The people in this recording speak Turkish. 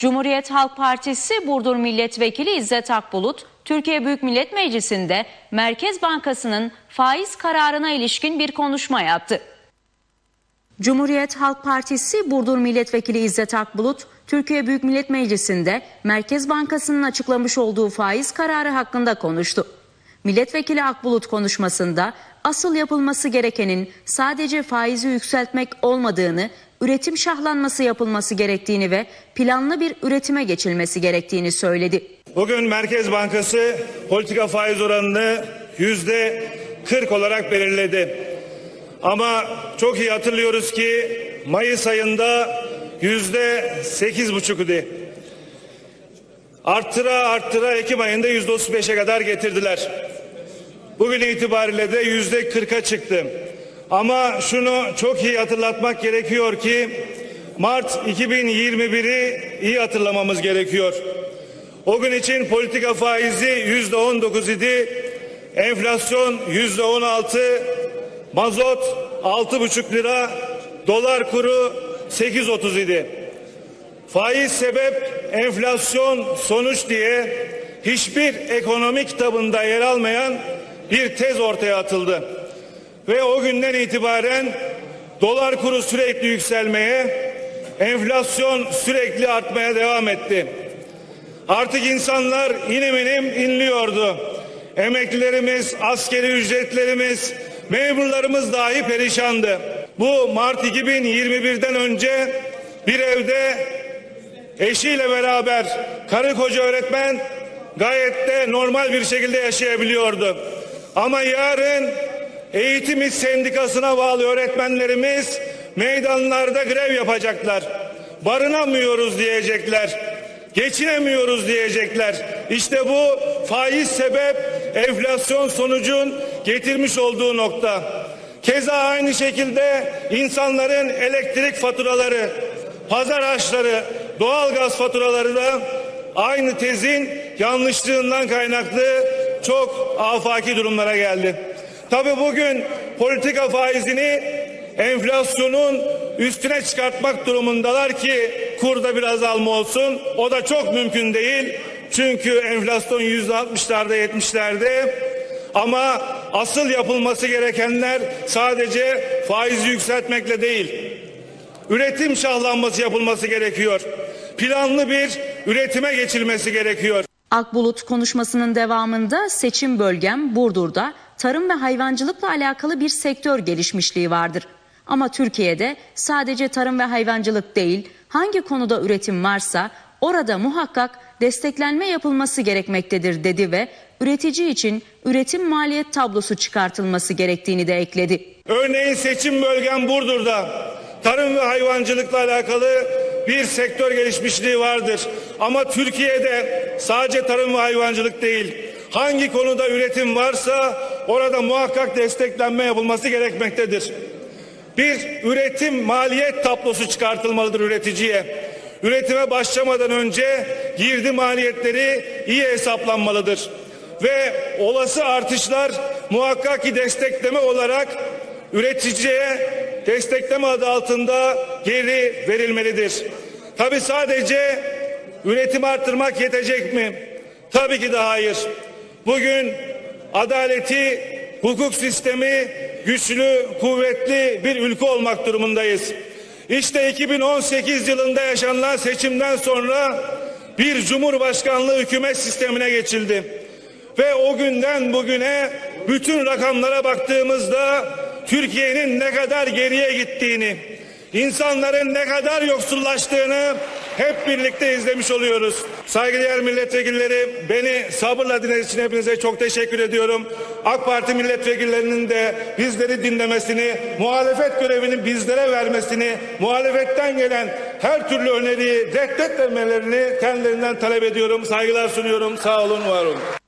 Cumhuriyet Halk Partisi Burdur Milletvekili İzzet Akbulut, Türkiye Büyük Millet Meclisi'nde Merkez Bankası'nın faiz kararına ilişkin bir konuşma yaptı. Cumhuriyet Halk Partisi Burdur Milletvekili İzzet Akbulut, Türkiye Büyük Millet Meclisi'nde Merkez Bankası'nın açıklamış olduğu faiz kararı hakkında konuştu. Milletvekili Akbulut konuşmasında asıl yapılması gerekenin sadece faizi yükseltmek olmadığını, üretim şahlanması yapılması gerektiğini ve planlı bir üretime geçilmesi gerektiğini söyledi. Bugün Merkez Bankası politika faiz oranını yüzde 40 olarak belirledi. Ama çok iyi hatırlıyoruz ki Mayıs ayında yüzde sekiz buçuk idi. Arttıra arttıra Ekim ayında yüzde otuz beşe kadar getirdiler. Bugün itibariyle de yüzde kırka çıktı. Ama şunu çok iyi hatırlatmak gerekiyor ki Mart 2021'i iyi hatırlamamız gerekiyor. O gün için politika faizi yüzde on dokuz idi. Enflasyon yüzde on altı. Mazot altı buçuk lira. Dolar kuru sekiz otuz idi. Faiz sebep enflasyon sonuç diye hiçbir ekonomik kitabında yer almayan bir tez ortaya atıldı. Ve o günden itibaren dolar kuru sürekli yükselmeye, enflasyon sürekli artmaya devam etti. Artık insanlar inim inim inliyordu. Emeklilerimiz, askeri ücretlerimiz, memurlarımız dahi perişandı. Bu Mart 2021'den önce bir evde eşiyle beraber karı koca öğretmen gayet de normal bir şekilde yaşayabiliyordu. Ama yarın eğitim İş sendikasına bağlı öğretmenlerimiz meydanlarda grev yapacaklar. Barınamıyoruz diyecekler. Geçinemiyoruz diyecekler. İşte bu faiz sebep enflasyon sonucun getirmiş olduğu nokta. Keza aynı şekilde insanların elektrik faturaları, pazar harçları, doğalgaz faturaları da aynı tezin yanlışlığından kaynaklı çok afaki durumlara geldi. Tabi bugün politika faizini enflasyonun üstüne çıkartmak durumundalar ki kurda biraz alma olsun. O da çok mümkün değil. Çünkü enflasyon yüzde altmışlarda yetmişlerde ama asıl yapılması gerekenler sadece faizi yükseltmekle değil. Üretim şahlanması yapılması gerekiyor. Planlı bir üretime geçilmesi gerekiyor. Akbulut konuşmasının devamında seçim bölgem Burdur'da tarım ve hayvancılıkla alakalı bir sektör gelişmişliği vardır. Ama Türkiye'de sadece tarım ve hayvancılık değil, hangi konuda üretim varsa orada muhakkak desteklenme yapılması gerekmektedir dedi ve üretici için üretim maliyet tablosu çıkartılması gerektiğini de ekledi. Örneğin seçim bölgem Burdur'da tarım ve hayvancılıkla alakalı bir sektör gelişmişliği vardır. Ama Türkiye'de sadece tarım ve hayvancılık değil, hangi konuda üretim varsa orada muhakkak desteklenme yapılması gerekmektedir. Bir üretim maliyet tablosu çıkartılmalıdır üreticiye. Üretime başlamadan önce girdi maliyetleri iyi hesaplanmalıdır. Ve olası artışlar muhakkak ki destekleme olarak üreticiye destekleme adı altında geri verilmelidir. Tabi sadece üretim arttırmak yetecek mi? Tabii ki de hayır. Bugün adaleti, hukuk sistemi güçlü, kuvvetli bir ülke olmak durumundayız. İşte 2018 yılında yaşanılan seçimden sonra bir cumhurbaşkanlığı hükümet sistemine geçildi. Ve o günden bugüne bütün rakamlara baktığımızda Türkiye'nin ne kadar geriye gittiğini, insanların ne kadar yoksullaştığını hep birlikte izlemiş oluyoruz. Saygıdeğer milletvekilleri beni sabırla dinlediğiniz için hepinize çok teşekkür ediyorum. AK Parti milletvekillerinin de bizleri dinlemesini, muhalefet görevini bizlere vermesini, muhalefetten gelen her türlü öneriyi reddetmemelerini kendilerinden talep ediyorum. Saygılar sunuyorum. Sağ olun, var olun.